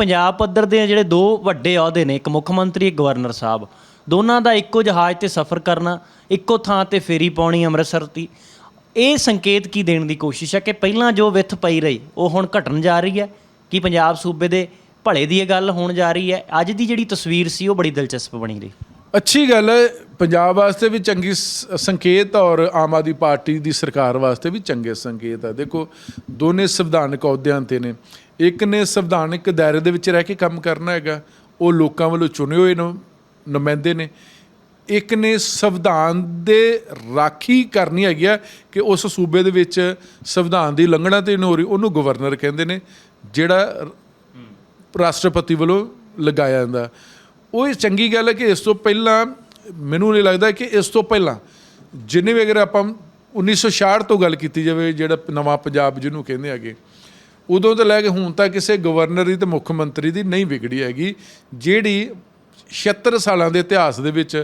ਪੰਜਾਬ ਪੱਧਰ ਦੇ ਜਿਹੜੇ ਦੋ ਵੱਡੇ ਅਹੁਦੇ ਨੇ, ਇੱਕ ਮੁੱਖ ਮੰਤਰੀ, ਇੱਕ ਗਵਰਨਰ ਸਾਹਿਬ। ਦੋਨਾਂ ਦਾ ਇੱਕੋ ਜਹਾਜ਼ ਤੇ ਸਫ਼ਰ ਕਰਨਾ, ਇੱਕੋ ਥਾਂ ਤੇ ਫੇਰੀ ਪਾਉਣੀ ਅੰਮ੍ਰਿਤਸਰ ਦੀ। ਇਹ ਸੰਕੇਤ ਕੀ ਦੇਣ ਦੀ ਕੋਸ਼ਿਸ਼ ਹੈ ਕਿ ਪਹਿਲਾਂ ਜੋ ਵਿੱਥ ਪਈ ਰਹੀ, ਉਹ ਹੁਣ ਘਟਣ ਜਾ ਰਹੀ ਹੈ। ਕਿ ਪੰਜਾਬ ਸੂਬੇ ਦੇ ਭਲੇ ਦੀ ਇਹ ਗੱਲ ਹੋਣ ਜਾ ਰਹੀ ਹੈ? ਅੱਜ ਦੀ ਜਿਹੜੀ ਤਸਵੀਰ ਸੀ, ਉਹ ਬੜੀ ਦਿਲਚਸਪ ਬਣੀ ਰਹੀ। ਅੱਛੀ ਗੱਲ ਹੈ, ਪੰਜਾਬ ਵਾਸਤੇ ਵੀ ਚੰਗੀ ਸ- ਸੰਕੇਤ ਔਰ ਆਮ ਆਦਮੀ ਪਾਰਟੀ ਦੀ ਸਰਕਾਰ ਵਾਸਤੇ ਵੀ ਚੰਗੇ ਸੰਕੇਤ ਆ। ਦੇਖੋ, ਦੋਨੇ ਸੰਵਿਧਾਨਕ ਅਹੁਦਿਆਂ ਤੇ ਨੇ। ਇੱਕ ਨੇ ਸੰਵਿਧਾਨਕ ਦਾਇਰੇ ਦੇ ਵਿੱਚ ਰਹਿ ਕੇ ਕੰਮ ਕਰਨਾ ਹੈਗਾ, ਉਹ ਲੋਕਾਂ ਵੱਲੋਂ ਚੁਣੇ ਹੋਏ ਨੁਮਾਇੰਦੇ ਨੇ। ਇੱਕ ਨੇ ਸੰਵਿਧਾਨ ਦੇ ਰਾਖੀ ਕਰਨੀ ਹੈਗੀ ਆ ਕਿ ਉਸ ਸੂਬੇ ਦੇ ਵਿੱਚ ਸੰਵਿਧਾਨ ਦੀ ਉਲੰਘਣਾ ਤੇ ਨਹੀਂ ਹੋ ਰਹੀ, ਉਹਨੂੰ ਗਵਰਨਰ ਕਹਿੰਦੇ ਨੇ, ਜਿਹੜਾ ਰਾਸ਼ਟਰਪਤੀ ਵੱਲੋਂ ਲਗਾਇਆ ਜਾਂਦਾ। ਉਹ ਇਹ ਚੰਗੀ ਗੱਲ ਹੈ ਕਿ ਇਸ ਤੋਂ ਪਹਿਲਾਂ, ਮੈਨੂੰ ਨਹੀਂ ਲੱਗਦਾ ਕਿ ਇਸ ਤੋਂ ਪਹਿਲਾਂ, ਜਿੰਨੇ ਵੀ ਅਗਰ ਆਪਾਂ 1966 ਤੋਂ ਗੱਲ ਕੀਤੀ ਜਾਵੇ, ਜਿਹੜਾ ਨਵਾਂ ਪੰਜਾਬ ਜਿਹਨੂੰ ਕਹਿੰਦੇ ਹੈਗੇ ਉਦੋਂ ਤੋਂ ਲੈ ਕੇ ਹੁਣ ਤੱਕ ਕਿਸੇ ਗਵਰਨਰ ਦੀ ਤੇ ਮੁੱਖ ਮੰਤਰੀ ਦੀ ਨਹੀਂ ਵਿਗੜੀ ਹੈਗੀ ਜਿਹੜੀ 76 ਸਾਲਾਂ ਦੇ ਇਤਿਹਾਸ ਦੇ ਵਿੱਚ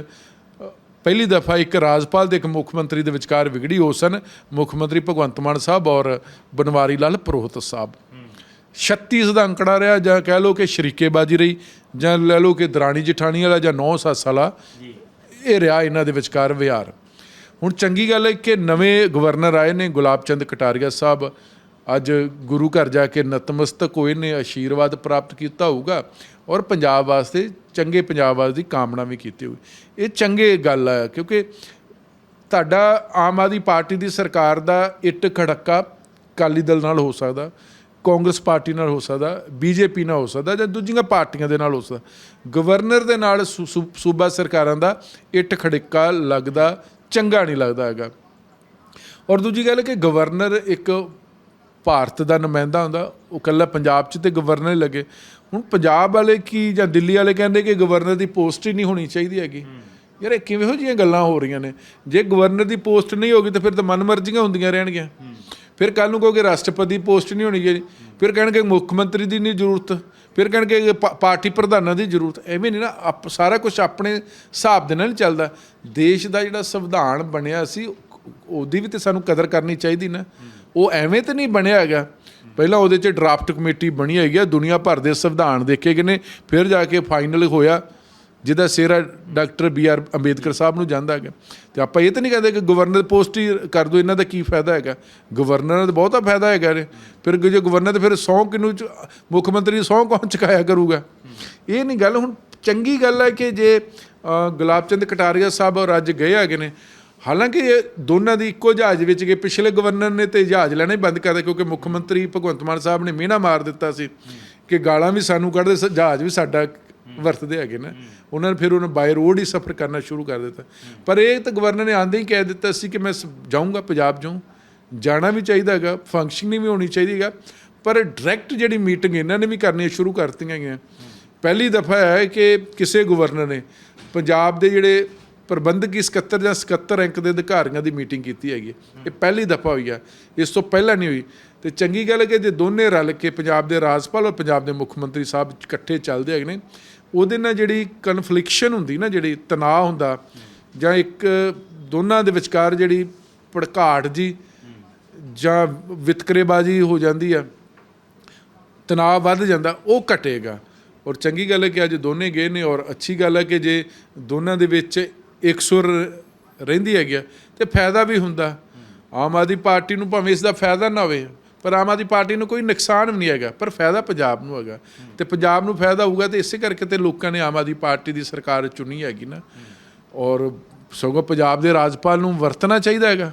ਪਹਿਲੀ ਦਫਾ ਇੱਕ ਰਾਜਪਾਲ ਤੇ ਇੱਕ ਮੁੱਖ ਮੰਤਰੀ ਦੇ ਵਿਚਕਾਰ ਵਿਗੜੀ ਉਹ ਸਨ ਮੁੱਖ ਮੰਤਰੀ ਭਗਵੰਤ ਮਾਨ ਸਾਹਿਬ ਔਰ ਬਨਵਾਰੀ ਲਾਲ ਪ੍ਰੋਹਤ ਸਾਹਿਬ। 36 ਦਾ ਅੰਕੜਾ ਰਿਹਾ ਜਾਂ ਕਹਿ ਲਓ ਕਿ ਸ਼ਰੀਕੇਬਾਜ਼ੀ ਰਹੀ ਜਾਂ ਲੈ ਲਓ ਕਿ ਦਰਾਣੀ ਜਠਾਣੀ ਵਾਲਾ ਜਾਂ 9 ਸੱਸ ਵਾਲਾ ਇਹ ਰਿਹਾ ਇਹਨਾਂ ਦੇ ਵਿਚਕਾਰ ਵਿਹਾਰ। ਹੁਣ ਚੰਗੀ ਗੱਲ ਹੈ ਕਿ ਨਵੇਂ ਗਵਰਨਰ ਆਏ ਨੇ ਗੁਲਾਬ ਚੰਦ ਕਟਾਰੀਆ ਸਾਹਿਬ ਅੱਜ ਗੁਰੂ ਘਰ ਜਾ ਕੇ ਨਤਮਸਤਕ ਹੋਏ ਨੇ ਆਸ਼ੀਰਵਾਦ ਪ੍ਰਾਪਤ ਕੀਤਾ ਹੋਊਗਾ ਔਰ ਪੰਜਾਬ ਵਾਸਤੇ ਚੰਗੇ ਪੰਜਾਬ ਵਾਸਤੇ ਦੀ ਕਾਮਨਾ ਵੀ ਕੀਤੀ ਹੋਈ ਇਹ ਚੰਗੇ ਗੱਲ ਆ, ਕਿਉਂਕਿ ਤੁਹਾਡਾ ਆਮ ਆਦਮੀ ਪਾਰਟੀ ਦੀ ਸਰਕਾਰ ਦਾ ਇੱਟ ਖੜੱਕਾ ਅਕਾਲੀ ਦਲ ਨਾਲ ਹੋ ਸਕਦਾ, ਕਾਂਗਰਸ ਪਾਰਟੀ ਨਾਲ ਹੋ ਸਕਦਾ, ਬੀਜੇਪੀ ਨਾਲ ਹੋ ਸਕਦਾ ਜਾਂ ਦੂਜੀਆਂ ਪਾਰਟੀਆਂ ਦੇ ਨਾਲ ਹੋ ਸਕਦਾ। ਗਵਰਨਰ ਦੇ ਨਾਲ ਸੂ- ਸੂ- ਸੂਬਾ ਸਰਕਾਰਾਂ ਦਾ ਇੱਟ ਖੜਿੱਕਾ ਲੱਗਦਾ ਚੰਗਾ ਨਹੀਂ ਲੱਗਦਾ ਹੈਗਾ। ਔਰ ਦੂਜੀ ਗੱਲ ਕਿ ਗਵਰਨਰ ਇੱਕ ਭਾਰਤ ਦਾ ਨੁਮਾਇੰਦਾ ਹੁੰਦਾ, ਉਹ ਕੱਲਾ ਪੰਜਾਬ 'ਚ ਤੇ ਗਵਰਨਰ ਹੀ ਲੱਗੇ। ਹੁਣ ਪੰਜਾਬ ਵਾਲੇ ਕੀ ਜਾਂ ਦਿੱਲੀ ਵਾਲੇ ਕਹਿੰਦੇ ਕਿ ਗਵਰਨਰ ਦੀ ਪੋਸਟ ਹੀ ਨਹੀਂ ਹੋਣੀ ਚਾਹੀਦੀ ਹੈਗੀ। ਯਾਰ ਇਹ ਕਿਵੇਂ ਹੋ ਜੀਆਂ ਗੱਲਾਂ ਹੋ ਰਹੀਆਂ ਨੇ? ਜੇ ਗਵਰਨਰ ਦੀ ਪੋਸਟ ਨਹੀਂ ਹੋਗੀ ਤਾਂ ਫਿਰ ਤਾਂ ਮਨਮਰਜ਼ੀਆਂ ਹੁੰਦੀਆਂ ਰਹਿਣਗੀਆਂ। ਫਿਰ ਕੱਲ ਨੂੰ ਕਹੋਗੇ ਰਾਸ਼ਟਰਪਤੀ ਪੋਸਟ ਨਹੀਂ ਹੋਣੀ ਚਾਹੀਦੀ। ਫਿਰ ਕਹਿਣਗੇ ਮੁੱਖ ਮੰਤਰੀ ਦੀ ਨਹੀਂ ਜ਼ਰੂਰਤ। ਫਿਰ ਕਹਿਣਗੇ ਪਾਰਟੀ ਪ੍ਰਧਾਨਾਂ ਦੀ ਜ਼ਰੂਰਤ। ਐਵੇਂ ਨਹੀਂ ਨਾ, ਆਪ- ਸਾਰਾ ਕੁਝ ਆਪਣੇ ਹਿਸਾਬ ਦੇ ਨਾਲ ਹੀ ਚੱਲਦਾ। ਦੇਸ਼ ਦਾ ਜਿਹੜਾ ਸੰਵਿਧਾਨ ਬਣਿਆ ਸੀ ਉਹਦੀ ਵੀ ਤੇ ਸਾਨੂੰ ਕਦਰ ਕਰਨੀ ਚਾਹੀਦੀ ਨਾ। ਉਹ ਐਵੇਂ ਤੇ ਨਹੀਂ ਬਣਿਆ ਹੈਗਾ। ਪਹਿਲਾਂ ਉਹਦੇ 'ਚ ਡਰਾਫਟ ਕਮੇਟੀ ਬਣੀ ਹੈਗੀ ਆ, ਦੁਨੀਆ ਭਰ ਦੇ ਸੰਵਿਧਾਨ ਦੇਖੇ ਗਏ ਨੇ। ਫਿਰ ਜਾ ਕੇ ਫਾਈਨਲ ਹੋਇਆ, ਜਿਹਦਾ ਸਿਹਰਾ doctor B R Ambedkar Sahib ਨੂੰ ਜਾਂਦਾ ਹੈਗਾ। ਤੇ ਆਪਾਂ ਇਹ ਤਾਂ ਨਹੀਂ ਕਹਿੰਦੇ ਕਿ ਗਵਰਨਰ ਪੋਸਟ ਹੀ ਕਰ ਦੋ, ਇਹਨਾਂ ਦਾ ਕੀ ਫਾਇਦਾ ਹੈਗਾ। ਗਵਰਨਰ ਦਾ ਬਹੁਤਾ ਫਾਇਦਾ ਹੈਗਾ ਨੇ ਫਿਰ ਜੇ ਗਵਰਨਰ ਤੇ ਫਿਰ ਸੌ ਕਿਨੂੰ ਚ- ਮੁੱਖ ਮੰਤਰੀ ਸੌ ਕੌਣ ਚੁਕਾਇਆ ਕਰੂਗਾ? ਇਹ ਨਹੀਂ ਗੱਲ, ਹੁਣ ਚੰਗੀ ਗੱਲ ਹੈ ਕਿ ਜੇ ਗੁਲਾਬ ਚੰਦ ਕਟਾਰੀਆ ਸਾਹਿਬ ਔਰ ਅੱਜ ਗਏ ਹੈਗੇ ਨੇ ਹਾਲਾਂਕਿ ਇਹ ਦੋਨਾਂ ਦੀ ਇੱਕੋ ਜਹਾਜ਼ ਵਿੱਚ ਗਏ ਪਿਛਲੇ ਗਵਰਨਰ ਨੇ ਤੇ ਜਹਾਜ਼ ਲੈਣਾ ਹੀ ਬੰਦ ਕਰ ਕਿਉਂਕਿ ਮੁੱਖ ਮੰਤਰੀ ਭਗਵੰਤ ਮਾਨ ਸਾਹਿਬ ਨੇ ਮਿਹਣਾ ਮਾਰ ਦਿੱਤਾ ਸੀ ਕਿ ਗਾਲਾਂ ਵੀ ਸਾਨੂੰ ਕੱਢਦੇ ਸ- ਜਹਾਜ਼ ਵੀ ਸਾਡਾ ਵਰਤਦੇ ਹੈਗੇ ਨਾ। ਉਹਨਾਂ ਨੇ ਫਿਰ ਉਹਨਾਂ ਬਾਈ ਰੋਡ ਹੀ ਸਫ਼ਰ ਕਰਨਾ ਸ਼ੁਰੂ ਕਰ ਦਿੱਤਾ। ਪਰ ਇਹ ਤਾਂ ਗਵਰਨਰ ਨੇ ਆਂਦੇ ਹੀ ਕਹਿ ਦਿੱਤਾ ਸੀ ਕਿ ਮੈਂ ਸ- ਜਾਊਂਗਾ ਪੰਜਾਬ ਜਾਊਂ ਜਾਣਾ ਵੀ ਚਾਹੀਦਾ ਹੈਗਾ ਫੰਕਸ਼ਨਿੰਗ ਵੀ ਹੋਣੀ ਚਾਹੀਦੀ ਹੈਗਾ। ਪਰ ਡਾਇਰੈਕਟ ਜਿਹੜੀ ਮੀਟਿੰਗ ਇਹਨਾਂ ਨੇ ਵੀ ਕਰਨੀਆਂ ਸ਼ੁਰੂ ਕਰਤੀਆਂ ਹੈਗੀਆਂ ਪਹਿਲੀ ਦਫਾ ਹੈ ਕਿ ਕਿਸੇ ਗਵਰਨਰ ਨੇ ਪੰਜਾਬ ਦੇ ਜਿਹੜੇ ਪ੍ਰਬੰਧਕੀ ਸਕੱਤਰ ਜਾਂ ਸਕੱਤਰ ਰੈਂਕ ਦੇ ਅਧਿਕਾਰੀਆਂ ਦੀ ਮੀਟਿੰਗ ਕੀਤੀ ਹੈਗੀ ਇਹ ਪਹਿਲੀ ਦਫਾ ਹੋਈ ਆ ਇਸ ਤੋਂ ਪਹਿਲਾਂ ਨਹੀਂ ਹੋਈ। ਤੇ ਚੰਗੀ ਗੱਲ ਹੈ ਕਿ ਜੇ ਦੋਨੇ ਰਲ ਕੇ ਪੰਜਾਬ ਦੇ ਰਾਜਪਾਲ ਔਰ ਪੰਜਾਬ ਦੇ ਮੁੱਖ ਮੰਤਰੀ ਸਾਹਿਬ ਇਕੱਠੇ ਚੱਲਦੇ ਹੈਗੇ ਨੇ, ਉਹਦੇ ਨਾਲ ਜਿਹੜੀ ਕਨਫਲਿਕਸ਼ਨ ਹੁੰਦੀ ਨਾ, ਜਿਹੜੀ ਤਣਾਅ ਹੁੰਦਾ ਜਾਂ ਇੱਕ ਦੋਨਾਂ ਦੇ ਵਿਚਕਾਰ ਜਿਹੜੀ ਭੜਕਾਟ ਜੀ ਜਾਂ ਵਿਤਕਰੇਬਾਜ਼ੀ ਹੋ ਜਾਂਦੀ ਆ ਤਣਾਅ ਵੱਧ ਜਾਂਦਾ, ਉਹ ਘਟੇਗਾ। ਔਰ ਚੰਗੀ ਗੱਲ ਹੈ ਕਿ ਅੱਜ ਦੋਨੇ ਗਏ ਨੇ ਔਰ ਅੱਛੀ ਗੱਲ ਹੈ ਕਿ ਜੇ ਦੋਨਾਂ ਦੇ ਵਿੱਚ ਇੱਕ ਸੁਰ ਰਹਿੰਦੀ ਹੈਗੀ ਆ, ਤੇ ਫਾਇਦਾ ਵੀ ਹੁੰਦਾ। ਆਮ ਆਦਮੀ ਪਾਰਟੀ ਨੂੰ ਭਾਵੇਂ ਇਸ ਦਾ ਫਾਇਦਾ ਨਾ ਹੋਵੇ, ਪਰ ਆਮ ਆਦਮੀ ਪਾਰਟੀ ਨੂੰ ਕੋਈ ਨੁਕਸਾਨ ਵੀ ਨਹੀਂ ਹੈਗਾ, ਪਰ ਫਾਇਦਾ ਪੰਜਾਬ ਨੂੰ ਹੈਗਾ। ਤੇ ਪੰਜਾਬ ਨੂੰ ਫਾਇਦਾ ਹੋਊਗਾ ਤੇ ਇਸੇ ਕਰਕੇ ਤੇ ਲੋਕਾਂ ਨੇ ਆਮ ਆਦਮੀ ਪਾਰਟੀ ਦੀ ਸਰਕਾਰ ਚੁਣੀ ਹੈਗੀ ਨਾ। ਔਰ ਸਗੋਂ ਪੰਜਾਬ ਦੇ ਰਾਜਪਾਲ ਨੂੰ ਵਰਤਣਾ ਚਾਹੀਦਾ ਹੈਗਾ,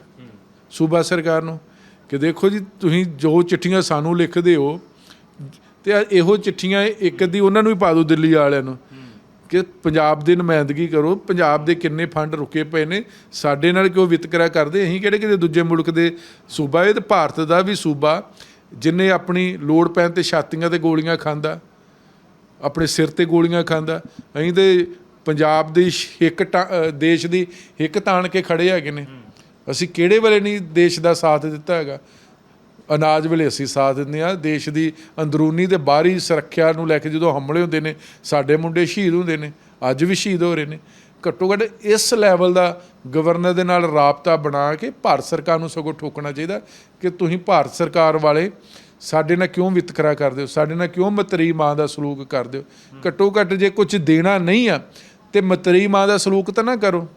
ਸੂਬਾ ਸਰਕਾਰ ਨੂੰ, ਕਿ ਦੇਖੋ ਜੀ, ਤੁਸੀਂ ਜੋ ਚਿੱਠੀਆਂ ਸਾਨੂੰ ਲਿਖਦੇ ਹੋ, ਤੇ ਇਹੋ ਚਿੱਠੀਆਂ ਇੱਕ ਅੱਧੀ ਉਹਨਾਂ ਨੂੰ ਹੀ ਪਾ ਦਿਓ ਦਿੱਲੀ ਵਾਲਿਆਂ ਨੂੰ। ਕਿ ਪੰਜਾਬ ਦੀ ਨੁਮਾਇੰਦਗੀ ਕਰੋ, ਪੰਜਾਬ ਦੇ ਕਿੰਨੇ ਫੰਡ ਰੁਕੇ ਪਏ ਨੇ, ਸਾਡੇ ਨਾਲ ਕਿਉਂ ਵਿਤਕਰਾ ਕਰਦੇ? ਅਸੀਂ ਕਿਹੜੇ ਕਿਤੇ ਦੂਜੇ ਮੁਲਕ ਦੇ ਸੂਬਾ, ਇਹ ਤੇ ਭਾਰਤ ਦਾ ਵੀ ਸੂਬਾ, ਜਿਨੇ ਆਪਣੀ ਲੋੜ ਪੈਣ ਤੇ ਛਾਤੀਆਂ ਤੇ ਗੋਲੀਆਂ ਖਾਂਦਾ, ਆਪਣੇ ਸਿਰ ਤੇ ਗੋਲੀਆਂ ਖਾਂਦਾ, ਅਸੀਂ ਤੇ ਪੰਜਾਬ ਦੀ ਇੱਕ ਦੇਸ਼ ਦੀ ਇੱਕ ਤਾਣ ਕੇ ਖੜੇ ਹੈਗੇ ਨੇ। ਅਸੀਂ ਕਿਹੜੇ ਵੇਲੇ ਨਹੀਂ ਦੇਸ਼ ਦਾ ਸਾਥ ਦਿੱਤਾ ਹੈਗਾ? ਅਨਾਜ ਵੇਲੇ ਅਸੀਂ ਸਾਥ ਦਿੰਦੇ ਆ ਦੇਸ਼ ਦੀ ਅੰਦਰੂਨੀ ਤੇ ਬਾਹਰੀ ਸੁਰੱਖਿਆ ਨੂੰ ਲੈ ਕੇ ਜਦੋਂ ਹਮਲੇ ਹੁੰਦੇ ਨੇ, ਸਾਡੇ ਮੁੰਡੇ ਸ਼ਹੀਦ ਹੁੰਦੇ ਨੇ, ਅੱਜ ਵੀ ਸ਼ਹੀਦ ਹੋ ਰਹੇ ਨੇ। ਘੱਟੋ ਘੱਟ ਇਸ ਲੈਵਲ ਦਾ ਗਵਰਨਰ ਦੇ ਨਾਲ ਰਾਬਤਾ ਬਣਾ ਕੇ ਭਾਰਤ ਸਰਕਾਰ ਨੂੰ ਸਗੋਂ ਠੋਕਣਾ ਚਾਹੀਦਾ ਕਿ ਤੁਸੀਂ ਭਾਰਤ ਸਰਕਾਰ ਵਾਲੇ ਸਾਡੇ ਨਾਲ ਕਿਉਂ ਵਿਤਕਰਾ ਕਰਦੇ ਹੋ? ਸਾਡੇ ਨਾਲ ਕਿਉਂ ਮਤਰੀ ਮਾਂ ਦਾ ਸਲੂਕ ਕਰਦੇ ਹੋ? ਘੱਟੋ ਘੱਟ ਜੇ ਕੁਝ ਦੇਣਾ ਨਹੀਂ ਆ, ਤੇ ਮਤਰੀ ਮਾਂ ਦਾ ਸਲੂਕ ਤਾਂ ਨਾ ਕਰੋ।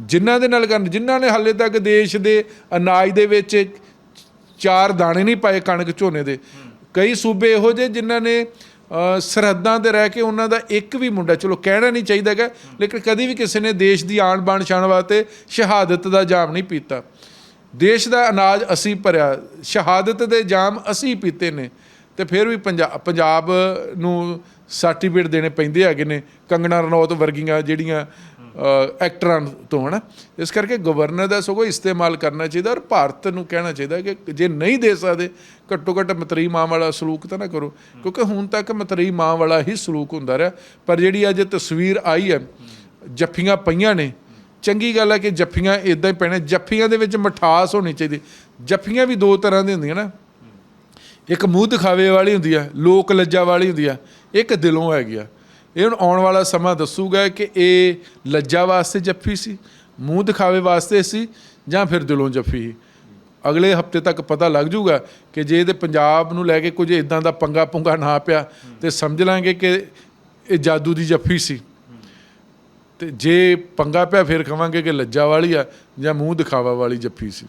ਜਿਨ੍ਹਾਂ ਦੇ ਨਾਲ ਕਰਨ, ਜਿਨ੍ਹਾਂ ਨੇ ਹਾਲੇ ਤੱਕ ਦੇਸ਼ ਦੇ ਅਨਾਜ ਦੇ ਵਿੱਚ ਚਾਰ ਦਾਣੇ ਨਹੀਂ ਪਾਏ ਕਣਕ ਝੋਨੇ ਦੇ। ਕਈ ਸੂਬੇ ਇਹੋ ਜਿਹੇ ਜਿਨ੍ਹਾਂ ਨੇ ਸਰਹੱਦਾਂ ਤੇ ਰਹਿ ਕੇ ਉਹਨਾਂ ਦਾ ਇੱਕ ਵੀ ਮੁੰਡਾ, ਚਲੋ ਕਹਿਣਾ ਨਹੀਂ ਚਾਹੀਦਾ ਚਾਹੀਦਾਗਾ ਲੇਕਿਨ ਕਦੀ ਵੀ ਕਿਸੇ ਨੇ ਦੇਸ਼ ਦੀ ਆਣ ਬਾਣ ਛਾਣ ਵਾਸਤੇ ਸ਼ਹਾਦਤ ਦਾ ਜਾਮ ਨਹੀਂ ਪੀਤਾ। ਦੇਸ਼ ਦਾ ਅਨਾਜ ਅਸੀਂ ਭਰਿਆ, ਸ਼ਹਾਦਤ ਦੇ ਜਾਮ ਅਸੀਂ ਪੀਤੇ ਨੇ। ਤੇ ਫਿਰ ਵੀ ਪੰਜਾਬ ਪੰਜਾਬ ਨੂੰ ਸਰਟੀਫਿਕੇਟ ਦੇਣੇ ਪੈਂਦੇ ਹੈਗੇ ਨੇ, ਕੰਗਣਾ, ਰਣੌਤ ਵਰਗੀਆਂ ਜਿਹੜੀਆਂ ਐਕਟਰਾਂ ਤੋਂ, ਹਨਾ? ਇਸ ਕਰਕੇ ਗਵਰਨਰ ਦਾ ਸਗੋਂ ਇਸਤੇਮਾਲ ਕਰਨਾ ਚਾਹੀਦਾ ਔਰ ਭਾਰਤ ਨੂੰ ਕਹਿਣਾ ਚਾਹੀਦਾ ਕਿ ਜੇ ਨਹੀਂ ਦੇ ਸਕਦੇ ਘੱਟੋ ਘੱਟ ਮਤਰੀ ਮਾਂ ਵਾਲਾ ਸਲੂਕ ਤਾਂ ਨਾ ਕਰੋ। ਕਿਉਂਕਿ ਹੁਣ ਤੱਕ ਮਤਰੀ ਮਾਂ ਵਾਲਾ ਹੀ ਸਲੂਕ ਹੁੰਦਾ ਰਿਹਾ। ਪਰ ਜਿਹੜੀ ਅੱਜ ਤਸਵੀਰ ਆਈ ਹੈ, ਜੱਫੀਆਂ ਪਈਆਂ ਨੇ। ਚੰਗੀ ਗੱਲ ਹੈ ਕਿ ਜੱਫੀਆਂ ਇਦਾਂ ਹੀ ਪੈਣੇ ਜੱਫੀਆਂ ਦੇ ਵਿੱਚ ਮਠਾਸ ਹੋਣੀ ਚਾਹੀਦੀ। ਜੱਫੀਆਂ ਵੀ ਦੋ ਤਰ੍ਹਾਂ ਦੀਆਂ ਹੁੰਦੀਆਂ ਨਾ। ਇੱਕ ਮੂੰਹ ਦਿਖਾਵੇ ਵਾਲੀ ਹੁੰਦੀ ਆ ਲੋਕ ਲੱਜਾ ਵਾਲੀ ਹੁੰਦੀ ਆ ਇੱਕ ਦਿਲੋਂ ਹੈਗੀ ਆ। ਇਹ ਹੁਣ ਆਉਣ ਵਾਲਾ ਸਮਾਂ ਦੱਸੂਗਾ ਕਿ ਇਹ ਲੱਜਾ ਵਾਸਤੇ ਜੱਫੀ ਸੀ, ਮੂੰਹ ਦਿਖਾਵੇ ਵਾਸਤੇ ਸੀ ਜਾਂ ਫਿਰ ਦਿਲੋਂ ਜੱਫੀ ਸੀ। ਅਗਲੇ ਹਫ਼ਤੇ ਤੱਕ ਪਤਾ ਲੱਗ ਜਾਊਗਾ ਕਿ ਜੇ ਇਹਦੇ ਪੰਜਾਬ ਨੂੰ ਲੈ ਕੇ ਕੁਝ ਇਦਾਂ ਦਾ ਪੰਗਾ ਪੁੰਗਾ ਨਾ ਪਿਆ ਤੇ ਸਮਝ ਲਾਂਗੇ ਕਿ ਇਹ ਜਾਦੂ ਦੀ ਜੱਫੀ ਸੀ। ਤੇ ਜੇ ਪੰਗਾ ਪਿਆ, ਫਿਰ ਕਵਾਂਗੇ ਕਿ ਲੱਜਾ ਵਾਲੀ ਆ ਜਾਂ ਮੂੰਹ ਦਿਖਾਵਾ ਵਾਲੀ ਜੱਫੀ ਸੀ।